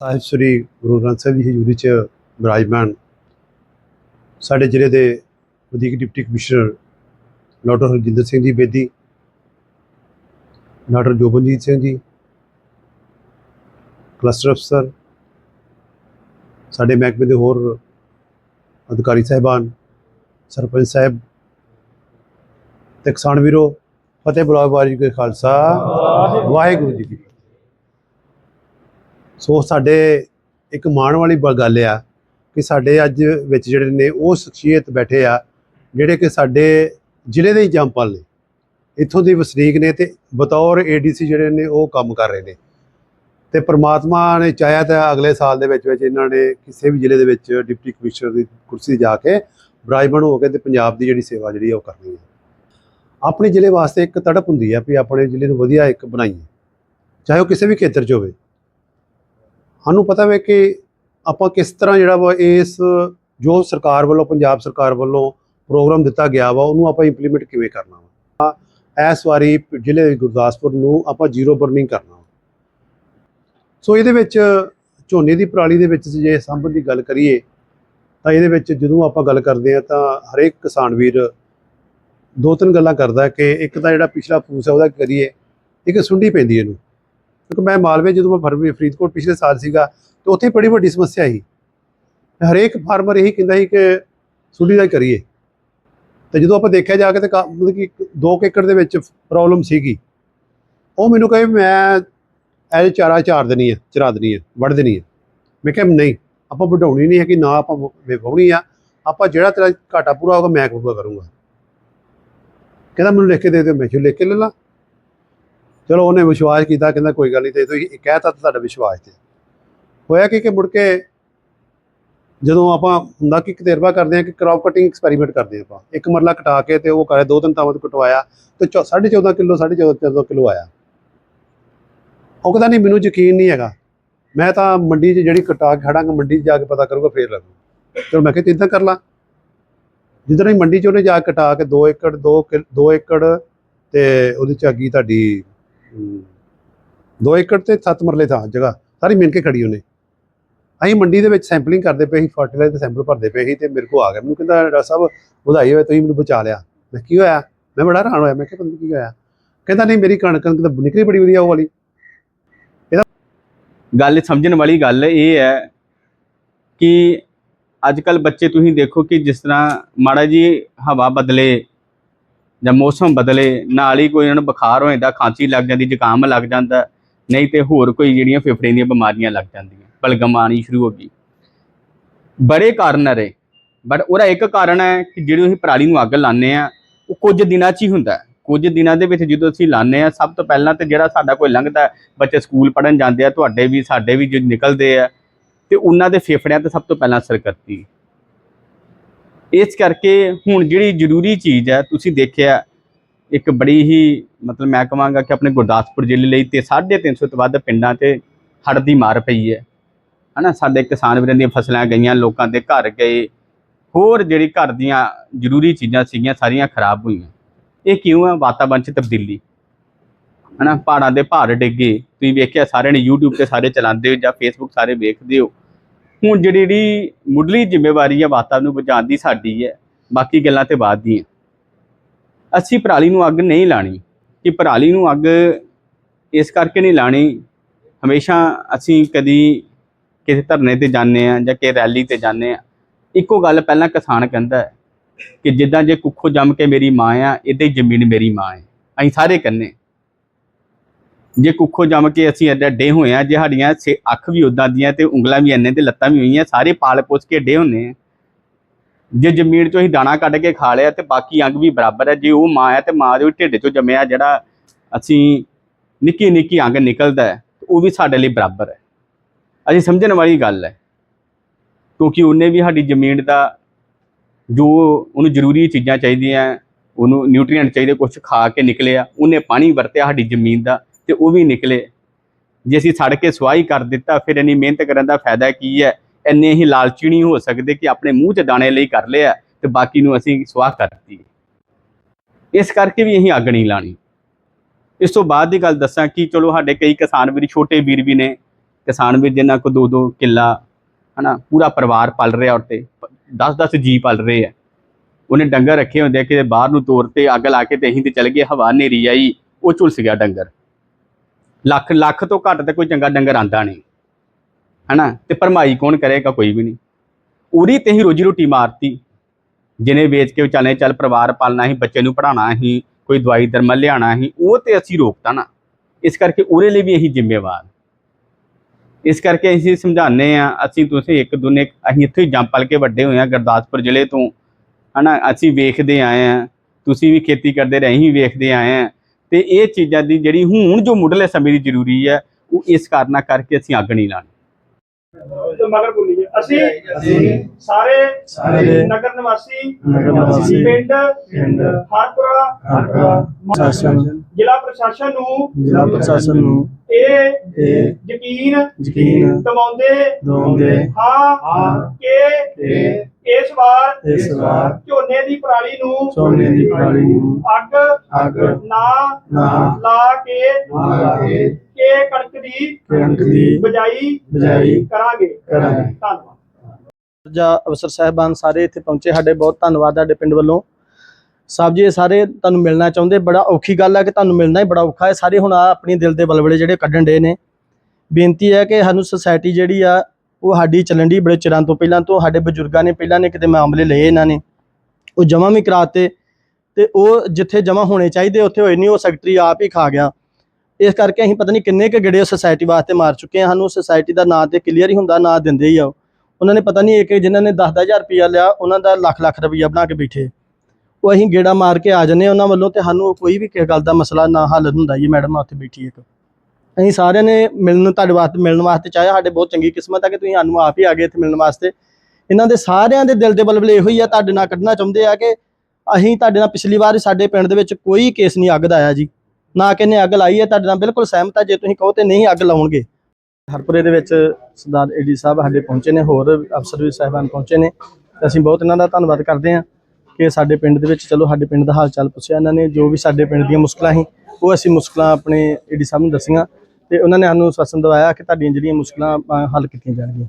ਸਾਹਿਬ ਸ੍ਰੀ ਗੁਰੂ ਗ੍ਰੰਥ ਸਾਹਿਬ ਜੀ ਹਜ਼ੂਰੀ 'ਚ ਵਿਰਾਜਮਾਨ ਸਾਡੇ ਜ਼ਿਲ੍ਹੇ ਦੇ ਵਧੀਕ deputy commissioner doctor Harjinder Singh ji Bedi, doctor Jobanjit Singh ji, cluster ਅਫਸਰ, ਸਾਡੇ ਮਹਿਕਮੇ ਦੇ ਹੋਰ ਅਧਿਕਾਰੀ ਸਾਹਿਬਾਨ, ਸਰਪੰਚ ਸਾਹਿਬ ਤੇ ਕਿਸਾਨ ਵੀਰੋ, ਫਤਿਹ ਬੁਲਾਵੇ ਵਾਹਿਗੁਰੂ ਜੀ ਕਾ ਖਾਲਸਾ, ਵਾਹਿਗੁਰੂ ਜੀ ਕੀ ਸੋ ਸਾਡੇ ਇੱਕ ਮਾਣ ਵਾਲੀ ਬ- ਗੱਲ ਆ ਕਿ ਸਾਡੇ ਅੱਜ ਵਿੱਚ ਜਿਹੜੇ ਨੇ ਉਹ ਸ਼ਖਸੀਅਤ ਬੈਠੇ ਆ, ਜਿਹੜੇ ਕਿ ਸਾਡੇ ਜ਼ਿਲ੍ਹੇ ਦੇ ਹੀ ਜੰਪਲ ਨੇ। ਇੱਥੋਂ ਦੇ ਵਸਨੀਕ ਨੇ ਤੇ ਬਤੌਰ ਏਡੀਸੀ ਜਿਹੜੇ ਨੇ ਉਹ ਕੰਮ ਕਰ ਰਹੇ ਨੇ। ਤੇ ਪ੍ਰਮਾਤਮਾ ਨੇ ਚਾਹਿਆ ਤਾਂ ਅਗਲੇ ਸਾਲ ਦੇ ਵਿੱਚ ਵਿੱਚ ਇਹਨਾਂ ਨੇ ਕਿਸੇ ਵੀ ਜ਼ਿਲ੍ਹੇ ਦੇ ਵਿੱਚ ਡਿਪਟੀ ਕਮਿਸ਼ਨਰ ਦੀ ਕੁਰਸੀ ਜਾ ਕੇ ਵਿਰਾਜਮਾਨ ਹੋ ਕੇ ਤੇ ਪੰਜਾਬ ਦੀ ਜਿਹੜੀ ਸੇਵਾ ਜਿਹੜੀ ਆ ਉਹ ਕਰਨੀ ਹੈ ਆਪਣੇ ਜ਼ਿਲ੍ਹੇ ਵਾਸਤੇ ਇੱਕ ਤੜਪ ਹੁੰਦੀ ਆ ਵੀ ਆਪਣੇ ਜ਼ਿਲ੍ਹੇ ਨੂੰ ਵਧੀਆ ਇੱਕ ਬਣਾਈਏ। ਚਾਹੇ ਉਹ ਕਿਸੇ ਵੀ ਖੇਤਰ 'ਚ ਹੋਵੇ। ਸਾਨੂੰ ਪਤਾ ਵੇ ਕਿ ਆਪਾਂ ਕਿਸ ਤਰ੍ਹਾਂ ਜਿਹੜਾ ਵਾ ਇਸ, ਜੋ ਸਰਕਾਰ ਵੱਲੋਂ, ਪੰਜਾਬ ਸਰਕਾਰ ਵੱਲੋਂ ਪ੍ਰੋਗਰਾਮ ਦਿੱਤਾ ਗਿਆ ਵਾ, ਉਹਨੂੰ ਆਪਾਂ ਇੰਪਲੀਮੈਂਟ ਕਿਵੇਂ ਕਰਨਾ ਵਾ? ਇਸ ਵਾਰੀ ਜ਼ਿਲ੍ਹੇ ਗੁਰਦਾਸਪੁਰ ਨੂੰ ਆਪਾਂ ਜ਼ੀਰੋ ਬਰਨਿੰਗ ਕਰਨਾ ਵਾ। ਸੋ ਇਹਦੇ ਵਿੱਚ ਝੋਨੇ ਦੀ ਪਰਾਲੀ ਦੇ ਵਿੱਚ ਜੇ ਸੰਭਨ ਦੀ ਗੱਲ ਕਰੀਏ, ਤਾਂ ਇਹਦੇ ਵਿੱਚ ਜਦੋਂ ਆਪਾਂ ਗੱਲ ਕਰਦੇ ਆ ਤਾਂ ਹਰੇਕ ਕਿਸਾਨ ਵੀਰ ਦੋ ਤਿੰਨ ਗੱਲਾਂ ਕਰਦਾ ਕਿ ਇੱਕ ਤਾਂ ਜਿਹੜਾ ਪਿਛਲਾ ਫੂਸ ਹੈ, ਉਹਦਾ ਕਰੀਏ? ਇੱਕ ਸੁੰਡੀ ਪੈਂਦੀ ਇਹਨੂੰ। ਕਿਉਂਕਿ ਮੈਂ ਮਾਲਵੇ ਜਦੋਂ ਮੈਂ ਫਰਵਰੀ ਫਰੀਦਕੋਟ ਪਿਛਲੇ ਸਾਲ ਸੀਗਾ, ਤੇ ਉੱਥੇ ਬੜੀ ਵੱਡੀ ਸਮੱਸਿਆ ਸੀ ਹਰੇਕ ਫਾਰਮਰ ਇਹੀ ਕਹਿੰਦਾ ਸੀ ਕਿ ਸੁੰਡੀ ਦਾ ਹੀ ਕਰੀਏ। ਤੇ ਜਦੋਂ ਆਪਾਂ ਦੇਖਿਆ ਜਾ ਕੇ ਤੇ ਕਾ- ਮਤਲਬ ਕਿ 2 ਏਕੜ ਦੇ ਵਿੱਚ ਪ੍ਰੋਬਲਮ ਸੀਗੀ। ਉਹ ਮੈਨੂੰ ਕਹੇ ਮੈਂ ਐ ਚਾਰਾ ਚਾਰ ਦੇਣੀ ਹੈ ਚਰਾ ਦੇਣੀ ਹੈ ਵੜ ਦੇਣੀ ਹੈ ਮੈਂ ਕਿਹਾ ਨਹੀਂ, ਆਪਾਂ ਵਢਾਉਣੀ ਨਹੀਂ ਹੈ ਕਿ ਨਾ ਆਪਾਂ ਵਾਹਣੀ ਆ। ਆਪਾਂ ਜਿਹੜਾ ਤੇਰਾ ਘਾਟਾ ਪੂਰਾ ਹੋਗਾ ਮੈਂ ਪੂਰਾ ਕਰੂੰਗਾ। ਕਹਿੰਦਾ ਮੈਨੂੰ ਲਿਖ ਕੇ ਦੇ ਦਿਓ, ਮੈਂ ਲਿਖ ਕੇ ਲੈ ਲਾ। ਚਲੋ ਉਹਨੇ ਵਿਸ਼ਵਾਸ ਕੀਤਾ, ਕਹਿੰਦਾ ਕੋਈ ਗੱਲ ਨਹੀਂ ਤੇ ਤੁਸੀਂ ਕਹਿਤਾ ਤਾਂ ਤੁਹਾਡਾ ਵਿਸ਼ਵਾਸ ਤੇ। ਹੋਇਆ ਕਿ ਕਿ ਮੁੜ ਕੇ ਜਦੋਂ ਆਪਾਂ ਹੁੰਦਾ ਕਿ ਤਜਰਬਾ ਕਰਦੇ ਆ ਕਿ ਕ੍ਰੌਪ ਕਟਿੰਗ ਐਕਸਪੈਰੀਮੈਂਟ ਕਰਦੇ ਆ ਆਪਾਂ, ਇੱਕ ਮਰਲਾ ਕਟਾ ਕੇ ਤੇ ਉਹ ਕਰੇ ਦੋ ਤਿੰਨ ਤਾਵਾਂ ਤੋਂ ਕਟਵਾਇਆ ਤੇ 14.5 ਕਿਲੋ 14.5 ਕਿਲੋ ਆਇਆ। ਉਹ ਕਹਿੰਦਾ ਨਹੀਂ, ਮੈਨੂੰ ਯਕੀਨ ਨਹੀਂ ਹੈਗਾ। ਮੈਂ ਤਾਂ ਮੰਡੀ 'ਚ ਜਿਹੜੀ ਕਟਾ ਕੇ ਖੜਾਂਗਾ, ਮੰਡੀ 'ਚ ਜਾ ਕੇ ਪਤਾ ਕਰੂੰਗਾ, ਫੇਰ ਲੱਗੂ। ਚਲੋ ਮੈਂ ਕਿਹਾ ਤੂੰ ਇੱਦਾਂ ਕਰ ਲਾਂ। ਜਿੱਦਾਂ ਹੀ ਮੰਡੀ 'ਚ ਉਹਨੇ ਜਾ ਕੇ ਕਟਾ ਕੇ 2 ਏਕੜ 2 2 ਏਕੜ ਤੇ ਉਹਦੇ 'ਚ ਅੱਗੀ ਤੁਹਾਡੀ 2 ਏਕੜ ਤੇ 7 ਮਰਲੇ ਥਾਂ, ਜਗ੍ਹਾ, ਸਾਰੀ ਮਿਣ ਕੇ ਖੜੀ ਉਹਨੇ। ਅਸੀਂ ਮੰਡੀ ਦੇ ਵਿੱਚ ਸੈਂਪਲਿੰਗ ਕਰਦੇ ਪਏ ਸੀ ਫਰਟੀਲਾਈਜ਼ਰ ਦੇ ਸੈਂਪਲ ਭਰਦੇ ਪਏ ਸੀ ਤੇ ਮੇਰੇ ਕੋ ਆ ਗਿਆ। ਮੈਨੂੰ ਕਹਿੰਦਾ, ਡਾਕਟਰ ਸਾਹਿਬ, ਵਧਾਈ ਹੋਵੇ, ਤੁਸੀਂ ਮੈਨੂੰ ਬਚਾ ਲਿਆ। ਮੈਂ ਕੀ ਹੋਇਆ? ਮੈਂ ਬੜਾ ਹੈਰਾਨ ਹੋਇਆ, ਮੈਂ ਕਿਹਾ, ਪਤਾ ਕੀ ਹੋਇਆ। ਕਹਿੰਦਾ, ਨਹੀਂ, ਮੇਰੀ ਕਣਕ ਕਣਕ ਤਾਂ ਨਿਕਲੀ ਬੜੀ ਵਧੀਆ ਉਹ ਵਾਲੀ। ਇਹਦਾ ਗੱਲ ਸਮਝਣ ਵਾਲੀ ਗੱਲ ਇਹ ਹੈ ਕਿ ਅੱਜ ਕੱਲ ਬੱਚੇ ਤੁਸੀਂ ਦੇਖੋ ਕਿ ਜਿਸ ਤਰ੍ਹਾਂ ਮਾੜਾ ਜੀ ਹਵਾ ਬਦਲੇ ਜਾਂ ਮੌਸਮ ਬਦਲੇ, ਨਾਲ ਹੀ ਕੋਈ ਉਹਨਾਂ ਨੂੰ ਬੁਖਾਰ ਹੋ ਜਾਂਦਾ ਖਾਂਸੀ ਲੱਗ ਜਾਂਦੀ, ਜ਼ੁਕਾਮ ਲੱਗ ਜਾਂਦਾ, ਨਹੀਂ ਤੇ ਹੋਰ ਕੋਈ ਜਿਹੜੀਆਂ ਫੇਫੜੇ ਦੀਆਂ ਬਿਮਾਰੀਆਂ ਲੱਗ ਜਾਂਦੀਆਂ ਬਲਗਮ ਆਉਣੀ ਸ਼ੁਰੂ ਹੋ ਗਈ। ਬੜੇ ਕਾਰਨ ਰਹੇ ਬਟ ਉਹਦਾ ਇੱਕ ਕਾਰਨ ਹੈ ਕਿ ਜਿਹੜੀ ਅਸੀਂ ਪਰਾਲੀ ਨੂੰ ਅੱਗ ਲਾਉਂਦੇ ਆ ਉਹ ਕੁਝ ਦਿਨਾਂ 'ਚ ਹੀ ਹੁੰਦਾ ਕੁਝ ਦਿਨਾਂ ਦੇ ਵਿੱਚ ਜਦੋਂ ਅਸੀਂ ਲਾਉਂਦੇ ਆ ਸਭ ਤੋਂ ਪਹਿਲਾਂ ਤੇ ਜਿਹੜਾ ਸਾਡਾ ਕੋਈ ਲੰਘਦਾ ਬੱਚੇ ਸਕੂਲ ਪੜਨ ਜਾਂਦੇ ਆ, ਤੁਹਾਡੇ ਵੀ, ਸਾਡੇ ਵੀ ਜੋ ਨਿਕਲਦੇ ਆ, ਤੇ ਉਹਨਾਂ ਦੇ ਫੇਫੜਿਆਂ ਤੇ ਸਭ ਤੋਂ ਪਹਿਲਾਂ ਅਸਰ ਕਰਦੀ ਇਸ ਕਰਕੇ ਹੁਣ ਜਿਹੜੀ ਜ਼ਰੂਰੀ ਚੀਜ਼ ਹੈ, ਤੁਸੀਂ ਦੇਖਿਆ, ਇੱਕ ਬੜੀ ਹੀ ਮਤਲਬ ਮੈਂ ਕਹਾਂਗਾ ਕਿ ਆਪਣੇ ਗੁਰਦਾਸਪੁਰ ਜ਼ਿਲ੍ਹੇ ਲਈ ਤੇ 350 ਤੋਂ ਵੱਧ ਪਿੰਡਾਂ ਤੇ ਹੜ੍ਹ ਦੀ ਮਾਰ ਪਈ ਹੈ। ਹਨਾ, ਸਾਡੇ ਕਿਸਾਨ ਵੀਰਾਂ ਦੀਆਂ ਫਸਲਾਂ ਗਈਆਂ, ਲੋਕਾਂ ਦੇ ਘਰ ਗਏ, ਹੋਰ ਜਿਹੜੀ ਘਰ ਦੀਆਂ ਜ਼ਰੂਰੀ ਚੀਜ਼ਾਂ ਸੀਗੀਆਂ, ਸਾਰੀਆਂ ਖਰਾਬ ਹੋਈਆਂ। ਇਹ ਕਿਉਂ ਹੈ? ਵਾਤਾਵਰਣ 'ਚ ਤਬਦੀਲੀ। ਹਨਾ, ਪਹਾੜਾਂ ਦੇ ਭਾਰ ਡਿੱਗੇ ਤੁਸੀਂ ਵੇਖਿਆ, ਸਾਰਿਆਂ ਨੇ YouTube ਤੇ ਸਾਰੇ ਚਲਾਉਂਦੇ ਹੋ ਜਾਂ Facebook ਸਾਰੇ ਵੇਖਦੇ ਹੋ ਹੁਣ ਜਿਹੜੀ ਜਿਹੜੀ ਮੁੱਢਲੀ ਜ਼ਿੰਮੇਵਾਰੀ ਹੈ ਵਾਤਾਵਰਨ ਨੂੰ ਬਚਾਉਣ ਦੀ ਸਾਡੀ ਹੈ, ਬਾਕੀ ਗੱਲਾਂ ਤੇ ਬਾਅਦ ਦੀਆਂ। ਅਸੀਂ ਪਰਾਲੀ ਨੂੰ ਅੱਗ ਨਹੀਂ ਲਾਣੀ। ਕਿ ਪਰਾਲੀ ਨੂੰ ਅੱਗ ਇਸ ਕਰਕੇ ਨਹੀਂ ਲਾਣੀ, ਹਮੇਸ਼ਾ ਅਸੀਂ ਕਦੀ ਕਿਸੇ ਧਰਨੇ ਤੇ ਜਾਂਦੇ ਆ ਜਾਂ ਕਿ ਰੈਲੀ ਤੇ ਜਾਂਦੇ ਆ ਇੱਕੋ ਗੱਲ ਪਹਿਲਾਂ ਕਿਸਾਨ ਕਹਿੰਦਾ ਹੈ ਕਿ ਜਿੱਦਾਂ ਜੇ ਕੁੱਖੋਂ ਜੰਮ ਕੇ ਮੇਰੀ ਮਾਂ ਆ, ਇਦਾਂ ਹੀ ਜ਼ਮੀਨ ਮੇਰੀ ਮਾਂ ਹੈ। ਅਸੀਂ ਸਾਰੇ ਕਹਿੰਨੇ ਜੇ ਕੁੱਖੋਂ ਜੰਮ ਕੇ ਅਸੀਂ ਐਡੇ ਡੇ ਹੋਏ ਆ, ਜੇ ਸਾਡੀਆਂ ਸੇ- ਅੱਖ ਵੀ ਉਦਾਂ ਦੀਆਂ ਤੇ ਉਂਗਲਾਂ ਵੀ ਐਨੇ ਤੇ ਲੱਤਾਂ ਵੀ ਹੋਈਆਂ, ਸਾਰੇ ਪਾਲ ਪੋਸ ਕੇ ਡੇ ਹੁੰਨੇ ਆ। ਜੇ ਜ਼ਮੀਨ ਚੋਂ ਅਸੀਂ ਦਾਣਾ ਕੱਢ ਕੇ ਖਾ ਲਿਆ ਤੇ ਬਾਕੀ ਅੰਗ ਵੀ ਬਰਾਬਰ ਹੈ ਜੇ ਉਹ ਮਾਂ ਹੈ ਤੇ ਮਾਂ ਦੇ ਢਿੱਡ ਚੋਂ ਜੰਮਿਆ ਜਿਹੜਾ ਅਸੀਂ ਨਿੱਕੀ ਨਿੱਕੀ ਅੰਗ ਨਿਕਲਦਾ ਉਹ ਵੀ ਸਾਡੇ ਲਈ ਬਰਾਬਰ ਹੈ। ਅਸੀਂ ਸਮਝਣ ਵਾਲੀ ਗੱਲ ਹੈ, ਕਿਉਂਕਿ ਉਹਨੇ ਵੀ ਸਾਡੀ ਜ਼ਮੀਨ ਦਾ ਜੋ ਉਹਨੂੰ ਜ਼ਰੂਰੀ ਚੀਜ਼ਾਂ ਚਾਹੀਦੀਆਂ, ਉਹਨੂੰ ਨਿਊਟ੍ਰੀਐਂਟ ਚਾਹੀਦੇ ਕੁਝ ਖਾ ਕੇ ਨਿਕਲਿਆ ਉਹਨੇ ਪਾਣੀ ਵਰਤਿਆ ਸਾਡੀ ਜ਼ਮੀਨ ਦਾ। ਤੇ ਉਹ ਵੀ ਨਿਕਲੇ। ਜੇ ਅਸੀਂ ਸੜ ਕੇ ਸਵਾਹੀ ਕਰ ਦਿੱਤਾ, ਫਿਰ ਇੰਨੀ ਮਿਹਨਤ ਕਰਨ ਦਾ ਫਾਇਦਾ ਕੀ ਹੈ? ਇੰਨੇ ਹੀ ਲਾਲਚੀ ਨਹੀਂ ਹੋ ਸਕਦੇ ਕਿ ਆਪਣੇ ਮੂੰਹ 'ਚ ਦਾਣੇ ਲਈ ਕਰ ਲਿਆ ਤੇ ਬਾਕੀ ਨੂੰ ਅਸੀਂ ਸਵਾਹ ਕਰਤੀ। ਇਸ ਕਰਕੇ ਵੀ ਅਸੀਂ ਅੱਗ ਨਹੀਂ ਲਾਣੀ। ਇਸ ਤੋਂ ਬਾਅਦ ਦੀ ਗੱਲ ਦੱਸਾਂ ਕਿ ਚਲੋ ਸਾਡੇ ਕਈ ਕਿਸਾਨ ਵੀਰ, ਛੋਟੇ ਵੀਰ ਵੀ ਨੇ। ਕਿਸਾਨ ਵੀਰ ਜਿਨ੍ਹਾਂ ਕੋ ਦੋ ਦੋ ਕਿੱਲਾ, ਹਨਾ, ਪੂਰਾ ਪਰਿਵਾਰ ਪਲ ਰਿਹਾ ਉੱਤੇ 10-10 ਜੀ ਪਲ ਰਹੇ ਆ। ਉਹਨੇ ਡੰਗਰ ਰੱਖੇ ਹੁੰਦੇ ਆ ਕਿ ਬਾਹਰ ਨੂੰ ਤੋਰ ਤੇ ਅੱਗ ਲਾ ਕੇ ਤੇ ਅਸੀਂ ਤੇ ਚਲ ਗਏ, ਹਵਾ ਨੇਰੀ ਆਈ, ਉਹ ਝੁਲਸ ਗਿਆ ਡੰਗਰ। ਲੱਖ ਲੱਖ ਤੋਂ ਘੱਟ ਤੇ ਕੋਈ ਚੰਗਾ ਡੰਗਰ ਆਂਦਾ ਨਹੀਂ। ਹਨਾ? ਤੇ ਭਰਮਾਈ ਕੌਣ ਕਰੇਗਾ? ਕੋਈ ਵੀ ਨਹੀਂ। ਉਰੀ ਤੇ ਹੀ ਰੋਜੀ ਰੋਟੀ ਮਾਰਤੀ। ਜਿਹਨੇ ਵੇਚ ਕੇ ਚੱਲੇ ਚੱਲ ਪਰਿਵਾਰ ਪਾਲਣਾ ਸੀ, ਬੱਚੇ ਨੂੰ ਪੜਾਉਣਾ ਹੀ ਕੋਈ ਦਵਾਈ ਦਰਮਲ ਲਿਆਣਾ ਹੀ ਉਹ ਤੇ ਅਸੀਂ ਰੋਕਤਾ ਨਾ। ਇਸ ਕਰਕੇ ਉਹਦੇ ਲਈ ਵੀ ਅਸੀਂ ਜ਼ਿੰਮੇਵਾਰ। ਇਸ ਕਰਕੇ ਅਸੀਂ ਸਮਝਾਉਂਦੇ ਆ ਅਸੀਂ ਤੁਸੀਂ ਇੱਕ ਦੁਨੇ, ਅਸੀਂ ਇੱਥੇ ਹੀ ਜੰਮ ਪਲ ਕੇ ਵੱਡੇ ਹੋਏ ਆ ਗੁਰਦਾਸਪੁਰ ਜ਼ਿਲ੍ਹੇ ਤੋਂ। ਹਨਾ? ਅਸੀਂ ਵੇਖਦੇ ਆਏ ਆ ਤੁਸੀਂ ਵੀ ਖੇਤੀ ਕਰਦੇ ਰਹੇ, ਅਸੀਂ ਵੀ ਵੇਖਦੇ ਆਏ ਆ ਤੇ ਇਹ ਚੀਜ਼ਾਂ ਦੀ ਜਿਹੜੀ ਹੁਣ ਜੋ ਮੁੱਢਲੇ ਸਮੇਂ ਦੀ ਜ਼ਰੂਰੀ ਹੈ ਉਹ ਇਸ ਕਾਰਨਾ ਕਰਕੇ ਅਸੀਂ ਅੱਗ ਨਹੀਂ ਲਾਣੀ। ਤੇ ਮਗਰ ਬੋਲੀਏ। ਅਸੀਂ ਅਸੀਂ ਸਾਰੇ ਸਾਰੇ ਨਗਰ ਨਿਵਾਸੀ ਨਗਰ ਨਿਵਾਸੀ ਪਿੰਡ ਪਿੰਡ ਹਰਪੁਰਾ ਹਰਪੁਰਾ ਪ੍ਰਸ਼ਾਸਨ ਜ਼ਿਲ੍ਹਾ ਪ੍ਰਸ਼ਾਸਨ ਨੂੰ ਜ਼ਿਲ੍ਹਾ ਪ੍ਰਸ਼ਾਸਨ ਨੂੰ ਇਹ ਯਕੀਨ ਯਕੀਨ ਦਿਵਾਉਂਦੇ ਦਿਵਾਉਂਦੇ ਹਾਂ ਕਿ ਇਸ ਵਾਰ ਇਸ ਵਾਰ ਝੋਨੇ ਦੀ ਪਰਾਲੀ ਨੂੰ ਝੋਨੇ ਦੀ ਪਰਾਲੀ ਨੂੰ ਅੱਗ ਅੱਗ ਨਾ ਨਾ ਲਾ ਕੇ ਨਾ ਲਾ ਕੇ ਕਿ ਕਣਕ ਦੀ ਕਣਕ ਦੀ ਬਜਾਈ ਬਜਾਈ ਕਰਾਂਗੇ। ਕਰਾਂਗੇ। ਧੰਨਵਾਦ। ਜਾਂ ਅਫਸਰ ਸਾਹਿਬਾਨ ਸਾਰੇ ਇੱਥੇ ਪਹੁੰਚੇ ਸਾਡੇ ਬਹੁਤ ਧੰਨਵਾਦ ਸਾਡੇ ਪਿੰਡ ਵੱਲੋਂ। ਸਾਹਿਬ ਜੀ ਸਾਰੇ ਤੁਹਾਨੂੰ ਮਿਲਣਾ ਚਾਹੁੰਦੇ ਬੜਾ ਔਖੀ ਗੱਲ ਹੈ ਕਿ ਤੁਹਾਨੂੰ ਮਿਲਣਾ ਹੀ ਬੜਾ ਔਖਾ ਹੈ। ਸਾਰੇ ਹੁਣ ਆਹ ਆਪਣੀ ਦਿਲ ਦੇ ਬਲਬਲੇ ਜਿਹੜੇ ਕੱਢਣ ਦੇ ਨੇ। ਬੇਨਤੀ ਹੈ ਕਿ ਸਾਨੂੰ ਸੁਸਾਇਟੀ ਜਿਹੜੀ ਆ ਉਹ ਸਾਡੀ ਚੱਲਣ ਦੀ ਬੜੇ ਚਿਰਾਂ ਤੋਂ ਪਹਿਲਾਂ ਤੋਂ, ਸਾਡੇ ਬਜ਼ੁਰਗਾਂ ਨੇ ਪਹਿਲਾਂ ਨੇ ਕਿਤੇ ਮਾਮਲੇ ਲਏ ਇਹਨਾਂ ਨੇ। ਉਹ ਜਮ੍ਹਾਂ ਵੀ ਕਰਾਤੇ ਤੇ ਉਹ ਜਿੱਥੇ ਜਮ੍ਹਾਂ ਹੋਣੇ ਚਾਹੀਦੇ, ਉੱਥੇ ਹੋਏ ਨਹੀਂ, ਉਹ ਸੈਕਟਰੀ ਆਪ ਹੀ ਖਾ ਗਿਆ। ਇਸ ਕਰਕੇ ਅਸੀਂ ਪਤਾ ਨਹੀਂ ਕਿੰਨੇ ਕੁ ਗੇੜੇ ਸੋਸਾਇਟੀ ਵਾਸਤੇ ਮਾਰ ਚੁੱਕੇ ਹਾਂ। ਸਾਨੂੰ ਸੁਸਾਇਟੀ ਦਾ ਨਾਂ ਤੇ ਕਲੀਅਰ ਹੀ ਹੁੰਦਾ, ਨਾਂ ਦਿੰਦੇ ਹੀ ਆ ਉਹ। ਉਹਨਾਂ ਨੇ ਪਤਾ ਨਹੀਂ ਇੱਕ ਜਿਨ੍ਹਾਂ ਨੇ 10-10000 ਰੁਪਇਆ ਲਿਆ, ਉਹਨਾਂ ਦਾ ਲੱਖ ਲੱਖ ਰੁਪਇਆ ਬਣਾ ਕੇ ਬੈਠੇ। ਉਹ ਅਸੀਂ ਗੇੜਾ ਮਾਰ ਕੇ ਆ ਜੰਨੇ ਉਹਨਾਂ ਵੱਲੋਂ ਤੇ ਸਾਨੂੰ ਕੋਈ ਵੀ ਕਿਸੇ ਗੱਲ ਦਾ ਮਸਲਾ ਨਾ ਹੱਲ ਹੁੰਦਾ ਜੀ, ਮੈਡਮ, ਉੱਥੇ ਬੈਠੀ ਇੱਕ। ਅਸੀਂ ਸਾਰਿਆਂ ਨੇ ਮਿਲਣ ਤੁਹਾਡੇ ਵਾਸਤੇ, ਮਿਲਣ ਵਾਸਤੇ ਚਾਹਿਆ, ਸਾਡੇ ਬਹੁਤ ਚੰਗੀ ਕਿਸਮਤ ਹੈ ਕਿ ਤੁਸੀਂ ਸਾਨੂੰ ਆਪ ਹੀ ਆ ਗਏ ਇੱਥੇ ਮਿਲਣ ਵਾਸਤੇ। ਇਹਨਾਂ ਦੇ ਸਾਰਿਆਂ ਦੇ ਦਿਲ ਦੇ ਬਲਬਲੇ ਇਹੋ ਹੀ ਆ, ਤੁਹਾਡੇ ਨਾਲ ਕੱਢਣਾ ਚਾਹੁੰਦੇ ਆ ਕਿ ਅਸੀਂ ਤੁਹਾਡੇ ਨਾਲ ਪਿਛਲੀ ਵਾਰ ਸਾਡੇ ਪਿੰਡ ਦੇ ਵਿੱਚ ਕੋਈ ਕੇਸ ਨਹੀਂ ਅੱਗ ਦਾ ਆਇਆ ਜੀ। ਨਾ ਕਿਨੇ ਅੱਗ ਲਾਈ ਹੈ, ਤੁਹਾਡੇ ਨਾਲ ਬਿਲਕੁਲ ਸਹਿਮਤ ਹੈ ਜੇ ਤੁਸੀਂ ਕਹੋ ਤੇ ਨਹੀਂ ਅੱਗ ਲਾਉਣਗੇ। ਹਰਪੁਰੇ ਦੇ ਵਿੱਚ ਸਰਦਾਰ ਏਡੀ ਸਾਹਿਬ ਸਾਡੇ ਪਹੁੰਚੇ ਨੇ, ਹੋਰ ਅਫਸਰ ਵੀ ਸਾਹਿਬਾਨ ਪਹੁੰਚੇ ਨੇ। ਅਸੀਂ ਬਹੁਤ ਇਹਨਾਂ ਦਾ ਧੰਨਵਾਦ ਕਰਦੇ ਹਾਂ ਕਿ ਸਾਡੇ ਪਿੰਡ ਦੇ ਵਿੱਚ, ਚਲੋ ਸਾਡੇ ਪਿੰਡ ਦਾ ਹਾਲ ਚਾਲ ਪੁੱਛਿਆ ਇਹਨਾਂ ਨੇ, ਜੋ ਵੀ ਸਾਡੇ ਪਿੰਡ ਦੀਆਂ ਮੁਸ਼ਕਲਾਂ ਸੀ, ਉਹ ਅਸੀਂ ਮੁਸ਼ਕਲਾਂ ਆਪਣੇ ਏਡੀ ਸਾਹਿਬ ਨੂੰ ਦੱਸੀਆਂ। ਤੇ ਉਹਨਾਂ ਨੇ ਸਾਨੂੰ ਆਸ਼ਵਾਸਨ ਦਵਾਇਆ ਕਿ ਤੁਹਾਡੀਆਂ ਜਿਹੜੀਆਂ ਮੁਸ਼ਕਲਾਂ ਅ, ਹੱਲ ਕੀਤੀਆਂ ਜਾਣਗੀਆਂ।